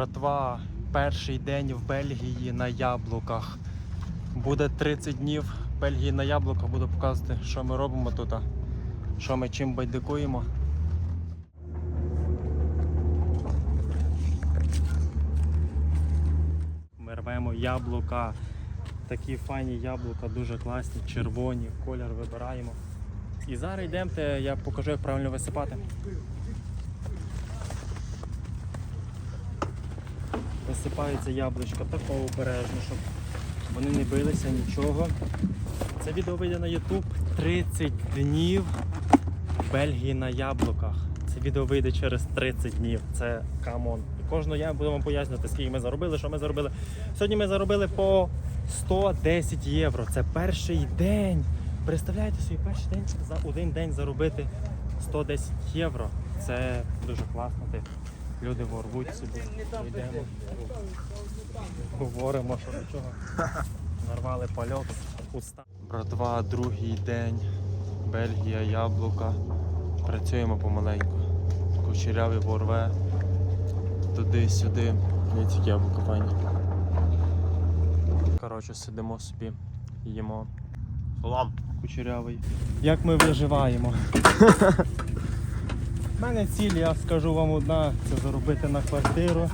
Братва, перший день в Бельгії на яблуках. Буде 30 днів Бельгії на яблуках. Буду показувати, що ми робимо тут, що ми чим байдикуємо. Ми рвемо яблука. Такі файні яблука, дуже класні, червоні, колір вибираємо. І зараз йдемте, я покажу, як правильно висипати. Висипаються яблучка тако обережно, щоб вони не билися нічого. Це відео вийде на YouTube 30 днів Бельгії на яблуках. Це відео вийде через 30 днів. Це камон. І кожного я буду вам пояснювати, скільки ми заробили, що ми заробили. Сьогодні ми заробили по 110 євро. Це перший день. Представляєте собі перший день за один день заробити 110 євро. Це дуже класно. Ти. Люди ворвуть собі. Йдемо. Говоримо, що до чого. Нарвали пальок з уста. Братва, другий день. Бельгія, яблука. Працюємо помаленьку. Кучерявий ворве. Туди-сюди. Які яблука файні. Коротше, сидимо собі, їмо. Салам. Кучерявий. Як ми виживаємо? У мене ціль, я скажу вам одна, це заробити на квартиру,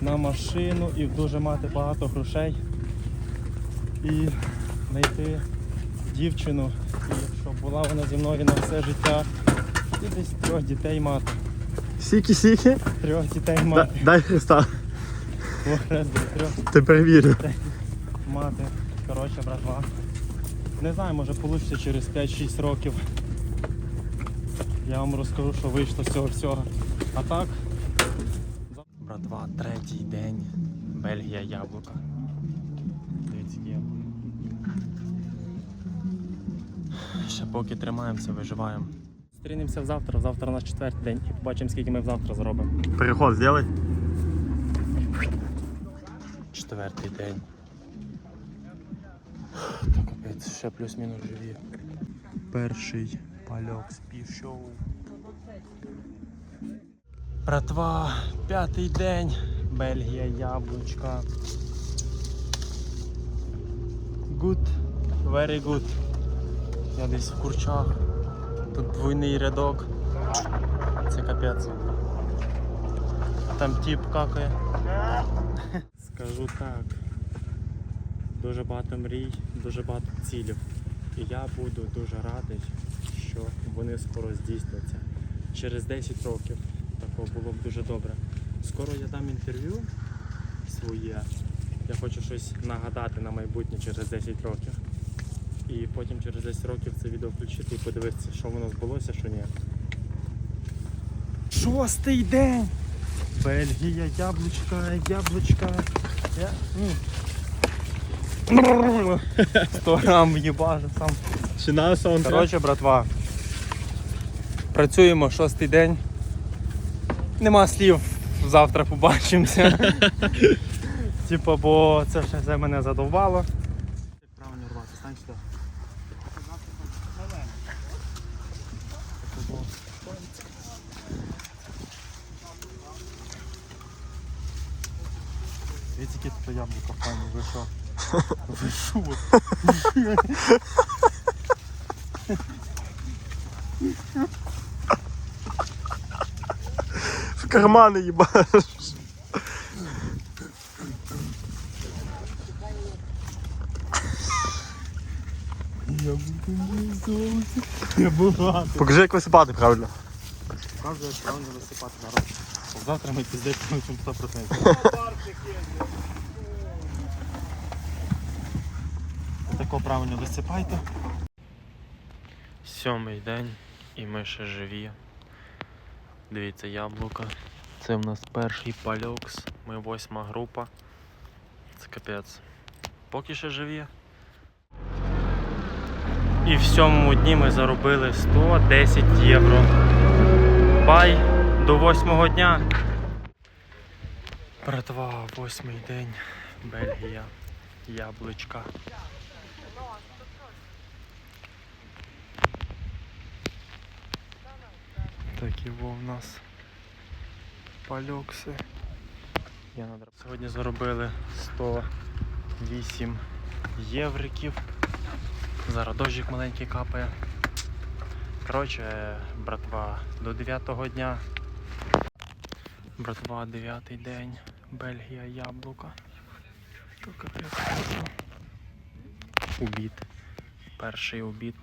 на машину і дуже мати багато грошей. І знайти дівчину, і щоб була вона зі мною на все життя. І десь трьох дітей мати. Сіки, сіки. Трьох дітей мати. Дай Христа. Хрестів, трьох Ти перевірю. мати. Коротше, братва. Не знаю, може вийде через 5-6 років. Я вам розкажу, що вийшло з цього всього. А так. Братва, третій день. Бельгія яблука. Дивіться, яблука. Ще поки тримаємося, виживаємо. Зустрінемося завтра, завтра у нас четвертий день і побачимо, скільки ми завтра зробимо. Переход зробай. Четвертий день. Так, капець, ще плюс-мінус живі. Перший пальок пішов. Братва, п'ятий день. Бельгія, яблучка. Good, very good. Я десь в курчах. Тут двойний рядок. Це капець. Там тіп какає. Скажу так. Дуже багато мрій, дуже багато цілів. І я буду дуже радий, що вони скоро здійсняться. Через 10 років такого було б дуже добре. Скоро я дам інтерв'ю своє. Я хочу щось нагадати на майбутнє через 10 років. І потім через 10 років це відео включити і подивитися, що воно збулося, що ні. Шостий день! Бельгія, яблучка, яблучка. Я... 100 грам їбажу сам. Чи на сон? Коротше, братва. Працюємо шостий день. Нема слів, завтра побачимося. Типа, бо це вже все мене задовбало. Правильно рвати, стань сюди. Дивіться, які тут яблука файні, ви що? Ви що? В кармани їбаш. Я багато. Покажи, як висипати правильно. Правда, як правильно висипати народ. Завтра ми піздець получимо 100%. Тако правильно висипайте. Сьомий день і ми ще живі. Дивіться, яблука. Це в нас перший пальокс. Ми восьма група. Це капець. Поки ще живі. І в сьомому дні ми заробили 110 євро. Бай до восьмого дня. Братва, восьмий день. Бельгія. Яблучка. Такі во в нас надр- Сьогодні заробили 108 євриків. Зараз дощик маленький капає. Коротше, братва, до 9 дня. Братва, 9 день. Бельгія, яблука. Обід. Перший обід.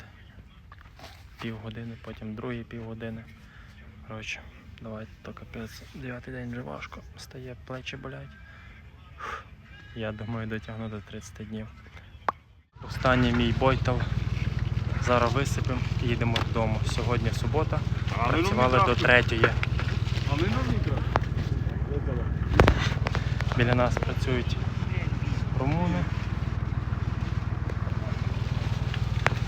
Півгодини, потім другий півгодини. Коротше, давайте то капець. Дев'ятий день вже важко. Стає, плечі болять. Фух. Я думаю, дотягну до 30 днів. Останній мій бойтал. Зараз висипемо і їдемо додому. Сьогодні субота. Працювали до третьої. Біля нас працюють румуни.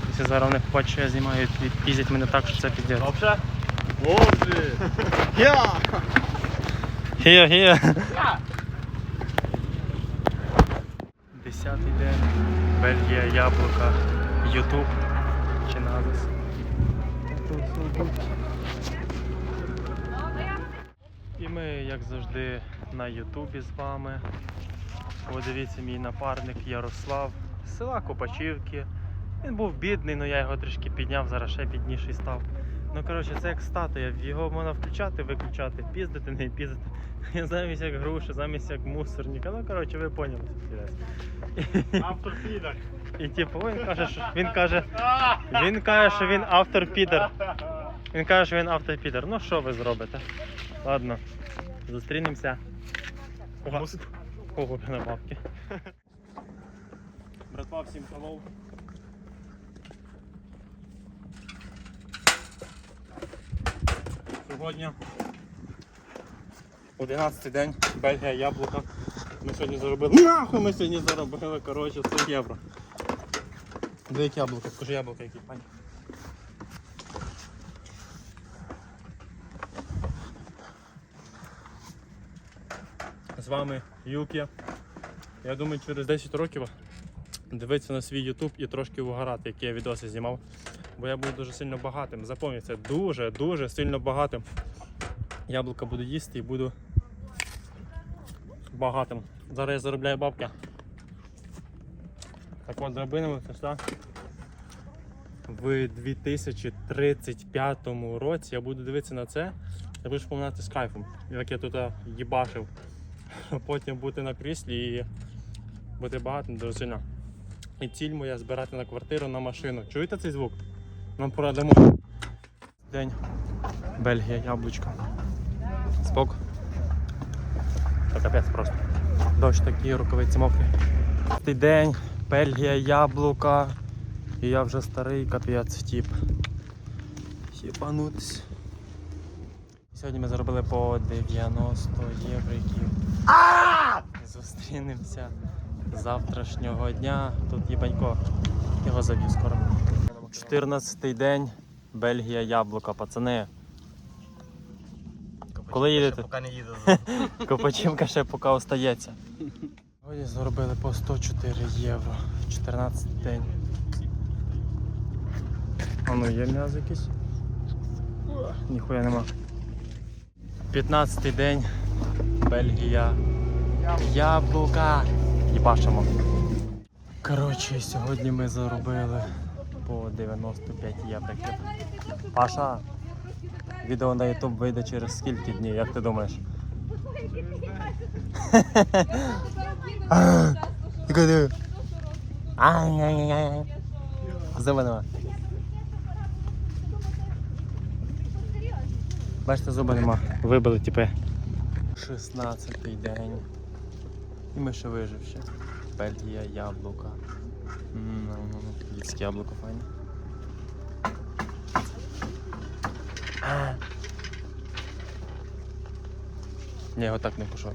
Якщо зараз вони побачать, що я знімаю, відпіздять мене так, що це піздець. Добре. Я! Гія, гія. Десятий день. Бельгія, яблука, Ютуб. Чи назис. І ми, як завжди, на Ютубі з вами. Подивіться мій напарник Ярослав з села Копачівки. Він був бідний, але я його трішки підняв, зараз ще бідніший став. Ну коротше, це як статуя. Його можна включати, виключати, піздити, не піздити. Замість як груша, замість як мусорника. Ну коротше, ви поняли. Автор підар. І типу він каже, що він каже, він каже, що він автор підер. Він каже, що він автор підер. Ну що ви зробите? Ладно, зустрінемося. Ого, Ого, на бабки. Братва, всім hello. Сьогодні 11 день, Бельгія, яблука. Ми сьогодні заробили. Нахуй ми сьогодні заробили, коротше, 100 євро. Де яблука? Скажи яблука які, пані. З вами Юкі. Я думаю, через 10 років дивитися на свій YouTube і трошки вгорати, які я відоси знімав. Бо я буду дуже сильно багатим. Запам'ятайте, це дуже, дуже сильно багатим. Яблука буду їсти і буду багатим. Зараз я заробляю бабки. Так от драбинами все. В 2035 році я буду дивитися на це. Я буду вспоминати з кайфом, як я тут їбашив. Потім бути на кріслі і бути багатим дуже сильно. І ціль моя збирати на квартиру на машину. Чуєте цей звук? Нам продамо. День. Бельгія, яблучко. Спок. Та капець просто. Дощ такий, рукавиці мокрі. Цей день, Бельгія, яблука. І я вже старий капець тіп. Хіпанутись. Сьогодні ми заробили по 90 євриків. Зустрінемося завтрашнього дня. Тут їбанько. Його заб'ю скоро. 14 день. Бельгія, яблука, пацани. Коли їдете? Поки не їду. Копачівка ще поки остається. Сьогодні заробили по 104 євро. 14 день. А ну є м'яз якийсь? Ніхуя нема. 15 день. Бельгія. Яблука. Їбашимо. Коротше, сьогодні ми заробили по 95 євриків. Паша, відео на YouTube вийде через скільки днів, як ти думаєш? Зуби нема. Бачите, зуби нема. Вибили типи. 16-й день. І ми ще виживши. Бельгія, яблука. Ну, ну, ну, яблуко файне. Я його так не пошов.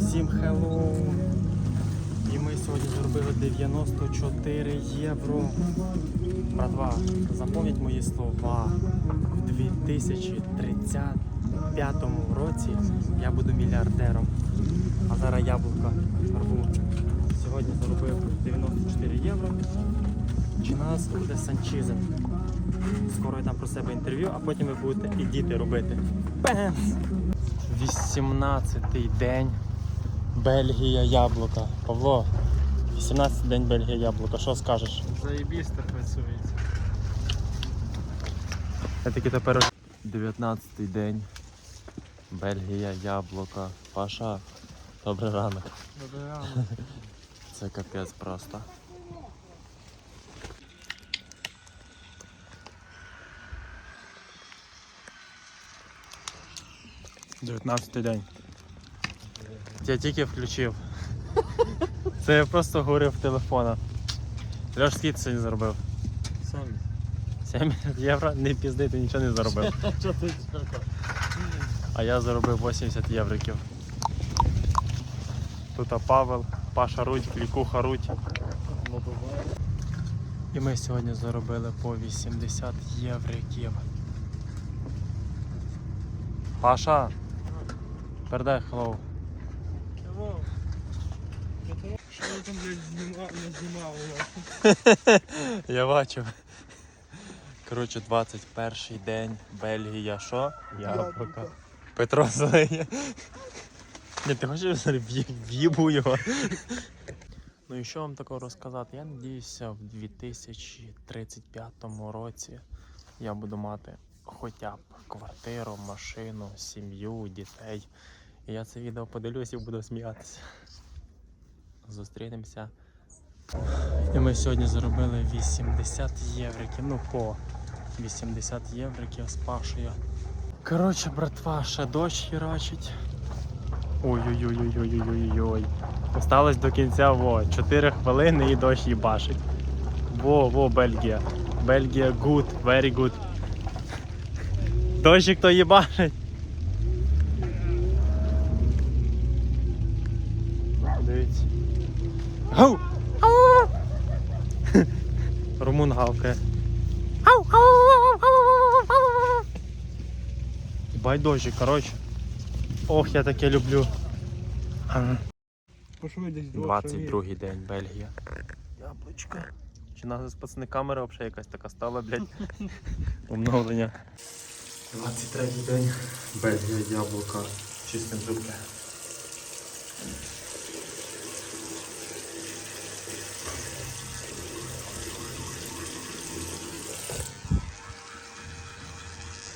Всім хеллоу! І ми сьогодні зробили 94 євро. Братва, запам'ять мої слова. В 2035 році я буду мільярдером. А зараз яблука рву. Сьогодні заробив 94 євро. Чи нас буде санчизм? Скоро я дам про себе інтерв'ю, а потім ви будете і діти робити. Бенс! 18-й день Бельгія яблука. Павло, 18-й день Бельгія яблука. Що скажеш? Заєбісь так працюється. Я таки тепер 19-й день. Бельгія, яблука. Паша, добрий ранок. Добре рано. Це капець просто. Дев'ятнадцятий день. Я тільки включив. Це я просто говорив в телефона. Льош, скільки сьогодні заробив? Самі. 70 євро, не пізди, ти нічого не заробив. А я заробив 80 євриків. Тут а Павел, Паша Рудь, Клікуха Рудь. І ми сьогодні заробили по 80 євриків. Паша! Передай хеллоу. Що я там, блядь, знімав, не знімав? Я бачив. Коротше, 21 день, Бельгія, що? Яблука. Петро Зеленя. Ні, ти хочеш в'їбу його? Ну і що вам такого розказати? Я надіюся, в 2035 році я буду мати хоча б квартиру, машину, сім'ю, дітей. І я це відео подивлюсь і буду сміятися. Зустрінемося. І ми сьогодні заробили 80 євриків. Ну по 80 євриків з Пашею. Коротше, братва, ще дощ херачить. Ой-ой-ой-ой-ой-ой-ой. Осталось до кінця во, 4 хвилини і дощ їбашить. Во, во, Бельгія. Бельгія good, very good. Дощик то їбашить. Дивіться. Гау! Румун гавкає. Ау! Ау! Ау! Ау! Ау! Байдожик, коротше. Ох, я таке люблю. Ага. Пошли десь двох 22 день, Бельгія. Яблучко. Чи нас пацани камера взагалі якась така стала, блядь. Обновлення. 23 день. Бельгія, яблука. Чистим зубки.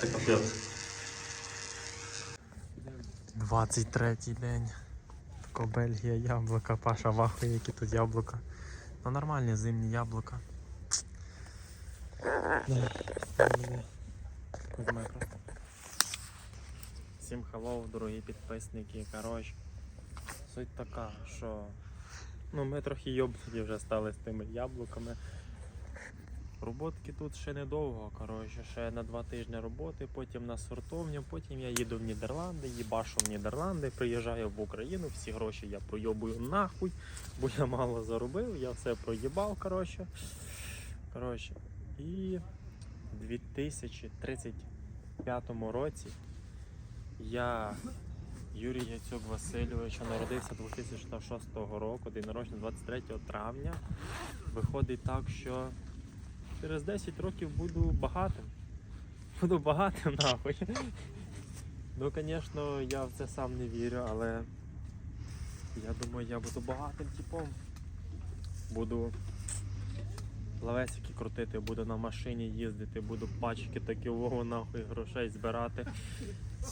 Це капець. 23 день. Тако Бельгія, яблука, Паша вахує, які тут яблука. Ну нормальні зимні яблука. Всім хеллоу, дорогі підписники. Коротше, суть така, що ну, ми трохи йобнуті вже стали з тими яблуками. Роботки тут ще недовго, коротше, ще на два тижні роботи, потім на сортовню, потім я їду в Нідерланди, їбашу в Нідерланди, приїжджаю в Україну, всі гроші я пройобую нахуй, бо я мало заробив, я все проїбав, коротше. Коротше, і в 2035 році я Юрій Яцюк Васильович народився 2006 року, день народження 23 травня. Виходить так, що через 10 років буду багатим. Буду багатим нахуй. Ну, звісно, я в це сам не вірю, але я думаю, я буду багатим типом. Буду лавесики крутити, буду на машині їздити, буду пачки такі ого нахуй грошей збирати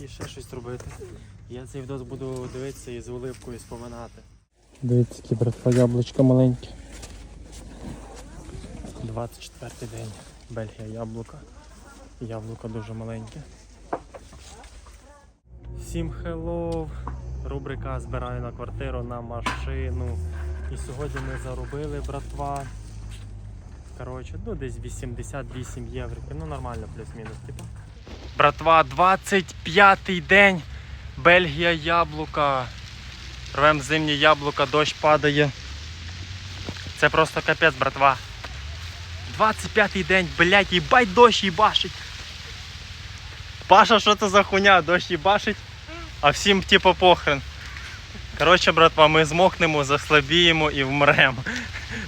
і ще щось робити. Я цей відос буду дивитися і з улипкою споминати. Дивіться, які братва яблучка маленькі. 24 день. Бельгія яблука. Яблука дуже маленьке. Всім хеллоу! Рубрика збираю на квартиру на машину. І сьогодні ми заробили, братва. Коротше, ну десь 88 євро. Ну нормально, плюс-мінус, типу. Братва, 25-й день. Бельгія яблука. Рвем зимні яблука, дощ падає. Це просто капець, братва. 25-й день, блядь, їбать дощ їбашить. Паша, що це за хуйня? Дощ їбашить, а всім типу похрен. Коротше, братва, ми змокнемо, заслабіємо і вмремо.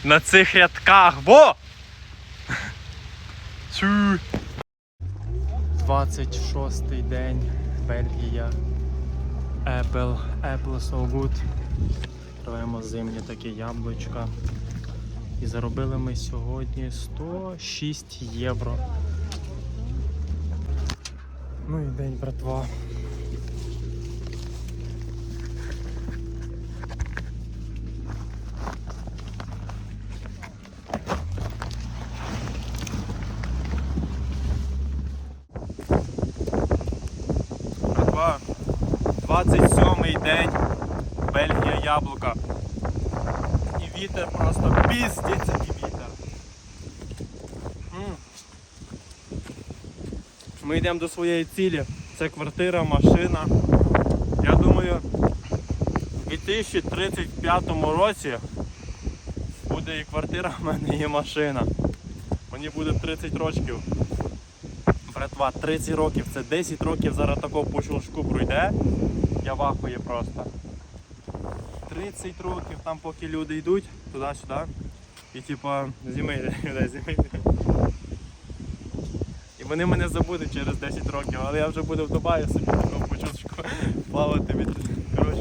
На цих рядках. Во! 26-й день, Бельгія. Apple, Apple so good. Триваємо зимні такі яблучка. І заробили ми сьогодні 106 євро. Ну і день, братва 27-й день Бельгія яблука. І вітер просто піздець, який вітер. М. Ми йдемо до своєї цілі. Це квартира, машина. Я думаю, у 2035 році буде і квартира в мене, і машина. Мені буде 30 років. Братва, 30 років, це 10 років зараз такого по щелчку пройде. Я вахую просто. 30 років там поки люди йдуть туди-сюди. І типа зіми, людей, зіми. Вони мене забудуть через 10 років, але я вже буду в Дубаї собі такого по щелчку плавати від. Коротше.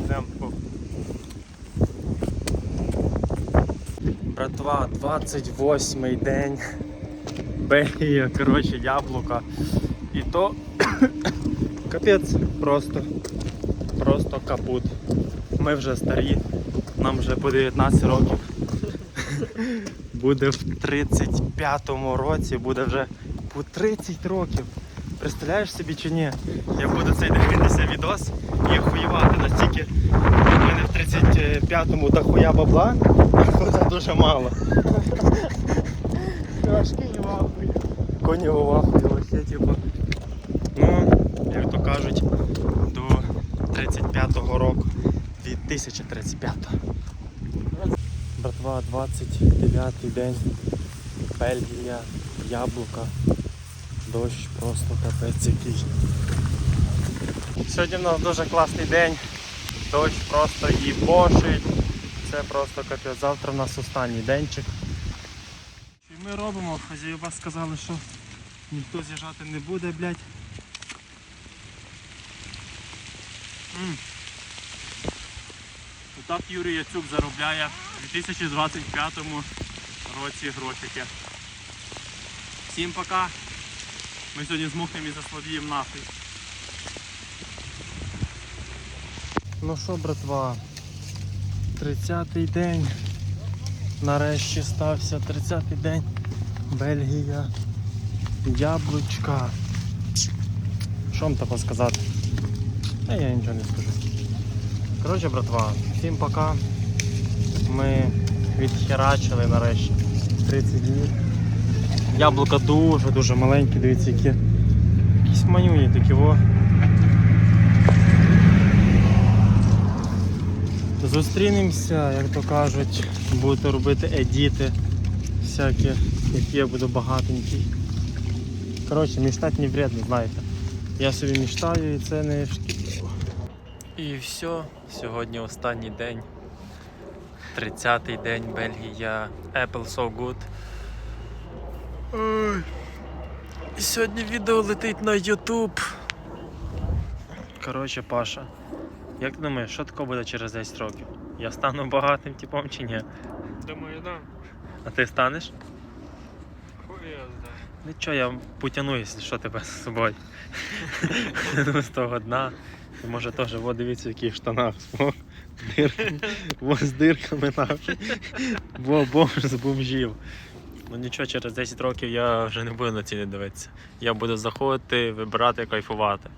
Братва, 28-й день. Бельгія, коротше, яблука. І то капець просто. Просто капут. Ми вже старі, нам вже по 19 років. Буде в 35-му році, буде вже по 30 років. Представляєш собі чи ні? Я буду цей дивитися відос і охуєвати настільки. У мене в 35-му дохуя бабла, а це дуже мало. Вахує. Коні вахує, вообще, типу. Ну, як то кажуть, до 35-го року. 2035-го. Братва, 29-й день. Бельгія, яблука. Дощ просто капець який. Сьогодні в нас дуже класний день. Дощ просто їбошить. Це просто капець. Завтра в нас останній денчик. І ми робимо, хазяїва сказали, що ніхто з'їжджати не буде, блядь. М. Отак Юрій Яцюк заробляє у 2025 році грошики. Всім пока. Ми сьогодні змухнемо і засловіємо нахуй. Ну що, братва, 30-й день. Нарешті стався 30-й день. Бельгія. Яблучка. Що вам тако сказати? Та я нічого не скажу. Коротше, братва, всім пока. Ми відхерачили нарешті 30 днів. Яблука дуже-дуже маленькі, дивіться, які якісь манюні такі во. Зустрінемося, як то кажуть, будете робити едіти всякі, які я буду багатенький. Коротше, мечтати не вредно, знаєте. Я собі мечтаю і це не шкідливо. І все, сьогодні останній день. 30-й день Бельгія. Apple so good. Ой. Сьогодні відео летить на YouTube. Коротше, Паша. Як ти думаєш, що таке буде через 10 років? Я стану багатим типом чи ні? Думаю, да. А ти станеш? Хуй я знаю. Нічого, я потягну, якщо що тебе з собою. Ну, з того дна. Ти може теж, во дивіться, в яких штанах. Во з дирками нахуй. Во бомж з бомжів. Ну нічого, через 10 років я вже не буду на ціни дивитися. Я буду заходити, вибирати, кайфувати.